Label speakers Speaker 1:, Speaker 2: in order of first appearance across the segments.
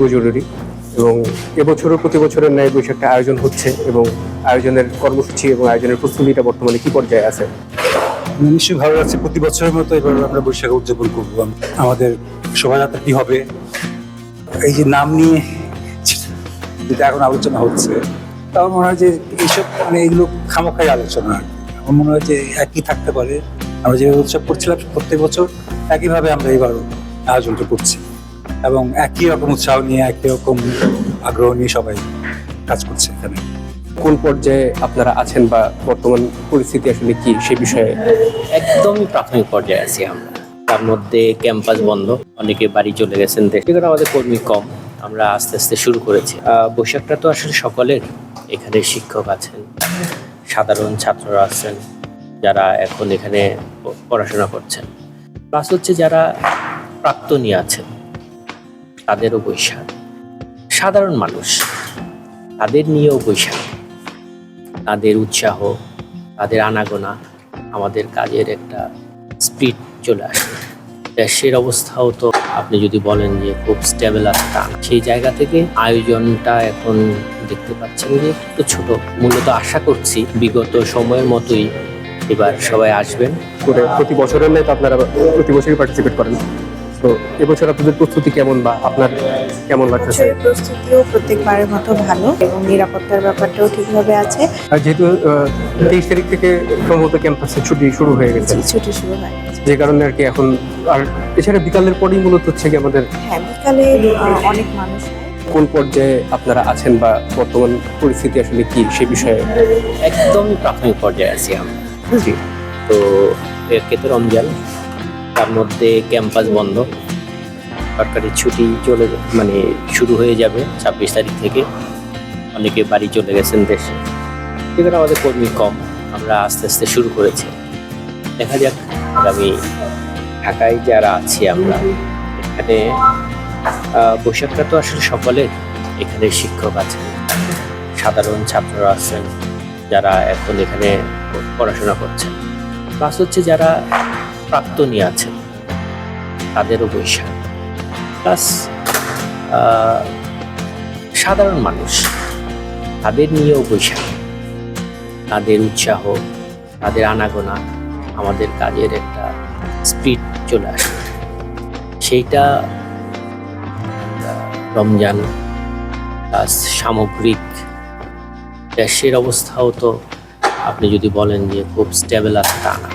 Speaker 1: অতীব জরুরি এবং এবছরও প্রতি বছরের ন্যায় বৈশাখটা আয়োজন হচ্ছে এবং আয়োজনের কর্মসূচি এবং আয়োজনের প্রস্তুতিটা বর্তমানে কি পর্যায়ে আছে?
Speaker 2: নিশ্চয়ই ভালো লাগছে। প্রতি বছরের মতো এবার আমরা বৈশাখ উদযাপন করব। আমাদের শোভাযাত্রা কি হবে। এই যে নাম নিয়ে যেটা এখন আলোচনা হচ্ছে তা আমার মনে হয় যে এইসব মানে এগুলো খামোখাই আলোচনা। আমার মনে হয় যে একই থাকতে পারে। আমরা যে উৎসব করছিলাম প্রত্যেক বছর, একইভাবে আমরা এবার আয়োজনটা করছি। এবং একই রকম উৎসাহ নিয়ে একই রকম আগ্রহ নিয়ে সবাই কাজ করছে এখানে।
Speaker 1: কোন পর্যায়ে আপনারা আছেন বা বর্তমান পরিস্থিতি আসলে কি সে বিষয়ে?
Speaker 3: একদমই প্রাথমিক পর্যায়ে আছি আমরা। তার মধ্যে ক্যাম্পাস বন্ধ অনেকে বাড়ি চলে গেছেন দেশ সেখানে আমাদের কর্মী কম আমরা আস্তে আস্তে শুরু করেছি। বৈশাখটা তো আসলে সকলের। এখানে শিক্ষক আছেন সাধারণ ছাত্ররা আছেন যারা এখন এখানে পড়াশোনা করছেন। প্লাস হচ্ছে যারা প্রাক্তনী আছেন। তাদেরও বৈশাখ। সাধারণ মানুষ, তাদের নিয়েও বৈশাখ। তাদের উৎসাহ, তাদের আনাগোনা আমাদের কাজের একটা স্পিড চলে আসে। দেশের অবস্থাও তো আপনি যদি বলেন যে খুব স্টেবল আছে সেই জায়গা থেকে আয়োজনটা এখন দেখতে পাচ্ছেন যে একটু ছোট। মূলত আশা করছি বিগত সময়ের মতোই এবার সবাই আসবেন।
Speaker 1: প্রতি বছরের ন্যায় তো আপনারা প্রতি বছরই পার্টিসিপেট করেন। তো এবছর আপনাদের প্রস্তুতি কেমন বা আপনার কেমন লাগতেছে?
Speaker 4: প্রস্তুতিও প্রত্যেকবারের মতো ভালো এবং নিরাপত্তার ব্যাপারটাও ঠিকভাবে আছে।
Speaker 1: আর যেহেতু তেইশ তারিখ থেকে সম্ভবত ক্যাম্পাসে ছুটি শুরু হয়ে গেছে।
Speaker 4: ছুটি শুরু হয়ে
Speaker 1: যে কারণে আর কি এখন আর এছাড়া বিকালের পরেই মূলত হচ্ছে কি আমাদের
Speaker 4: হ্যাঁ বিকালে অনেক মানুষ
Speaker 1: কোন পর্যায়ে আপনারা আছেন বা বর্তমান পরিস্থিতি আসলে কি সে বিষয়ে?
Speaker 3: একদমই প্রাথমিক পর্যায়ে আছি আমরা।
Speaker 1: জি।
Speaker 3: তো একে তো রমজান তার মধ্যে ক্যাম্পাস বন্ধ। সরকারি ছুটি চলে মানে শুরু হয়ে যাবে ছাব্বিশ তারিখ থেকে। অনেকে বাড়ি চলে গেছেন দেশে। সেখানে আমাদের কর্মী কম, আমরা আস্তে আস্তে শুরু করেছি। দেখা যাক আগামী ঢাকায় যারা আছি আমরা, এখানে বৈশাখটা তো আসলে সকলের। এখানে শিক্ষক আছেন, সাধারণ ছাত্ররা আছেন, যারা এখন এখানে পড়াশোনা করছেন। প্লাস হচ্ছে যারা প্রাক্তনী আছেন তাদেরও বৈশাখ। প্লাস সাধারণ মানুষ, তাদের নিয়েও বৈশাখ। তাদের উৎসাহ, তাদের আনাগোনা, আমাদের কাজের একটা স্পিড চলে আসে। সেইটা রমজান প্লাস সামগ্রিক দেশের অবস্থাও তো আপনি যদি বলেন যে খুব স্টেবল আছে তা না।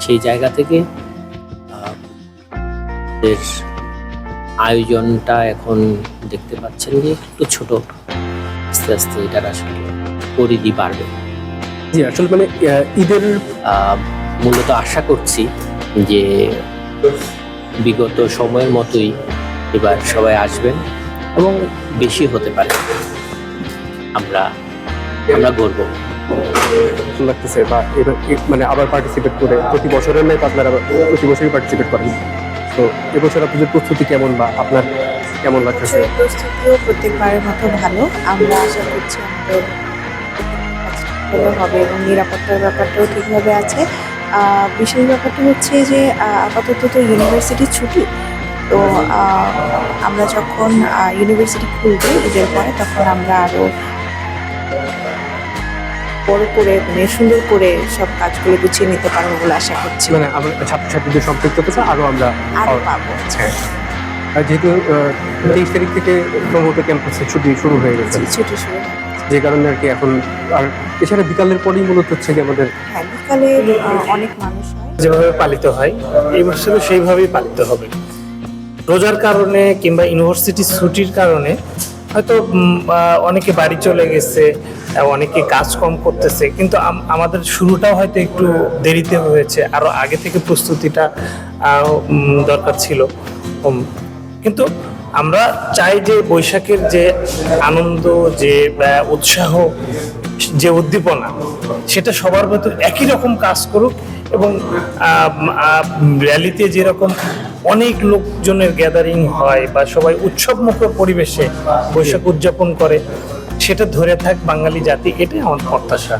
Speaker 3: সেই জায়গা থেকে আয়োজনটা এখন দেখতে পাচ্ছেন যে একটু ছোট। আস্তে আস্তে এটার আসলে পরিধি বাড়বে।
Speaker 1: জি আসলে মানে ঈদের
Speaker 3: আহ, মূলত আশা করছি যে বিগত সময়ের মতোই এবার সবাই আসবেন এবং বেশি হতে পারে। আমরা আমরা গর্ব।
Speaker 1: লাগতেছে বা এবার মানে আবার পার্টিসিপেট করে প্রতি বছরের ন্যায় তো আপনারা প্রতি বছরই পার্টিসিপেট করেন। তো এবছর আপনাদের প্রস্তুতি কেমন বা আপনার কেমন লাগতেছে?
Speaker 4: প্রস্তুতিও প্রত্যেকবারের মতো ভালো। আমরা আশা করছি আমাদের হবে এবং নিরাপত্তার ব্যাপারটাও ঠিকভাবে আছে। বিশেষ ব্যাপারটা হচ্ছে যে আপাতত তো ইউনিভার্সিটি ছুটি। তো আমরা যখন ইউনিভার্সিটি খুলবে ঈদের পরে, তখন আমরা আরও বড় করে মানে সুন্দর করে সব কাজগুলো গুছিয়ে নিতে পারব বলে আশা করছি।
Speaker 1: মানে আমার ছাত্রছাত্রীদের সম্পৃক্ততা আরও আমরা
Speaker 4: আরও
Speaker 1: পাবো। হ্যাঁ। আর যেহেতু তেইশ তারিখ থেকে সম্ভবত ক্যাম্পাসে ছুটি শুরু হয়ে গেছে।
Speaker 4: ছুটি শুরু
Speaker 1: যে কারণে আর কি এখন আর এছাড়া বিকালের পরেই মূলত হচ্ছে কি আমাদের
Speaker 4: হ্যাঁ বিকালে অনেক মানুষ হয়।
Speaker 5: যেভাবে পালিত হয় এই বছরও সেইভাবেই পালিত হবে। রোজার কারণে কিংবা ইউনিভার্সিটি ছুটির কারণে হয়তো অনেকে বাড়ি চলে গেছে অনেকে কাজ কম করতেছে, কিন্তু আমাদের শুরুটাও হয়তো একটু দেরিতে হয়েছে আরও আগে থেকে প্রস্তুতিটা দরকার ছিল। কিন্তু আমরা চাই যে বৈশাখের যে আনন্দ, যে উৎসাহ, যে উদ্দীপনা, সেটা সবার ভেতর একই রকম কাজ করুক এবং র্যালিতে যেরকম অনেক লোকজনের গ্যাদারিং হয় বা সবাই উৎসবমুখর পরিবেশে বৈশাখ উদযাপন করে সেটা ধরে থাক বাঙালি জাতি এটাই আমার প্রত্যাশা।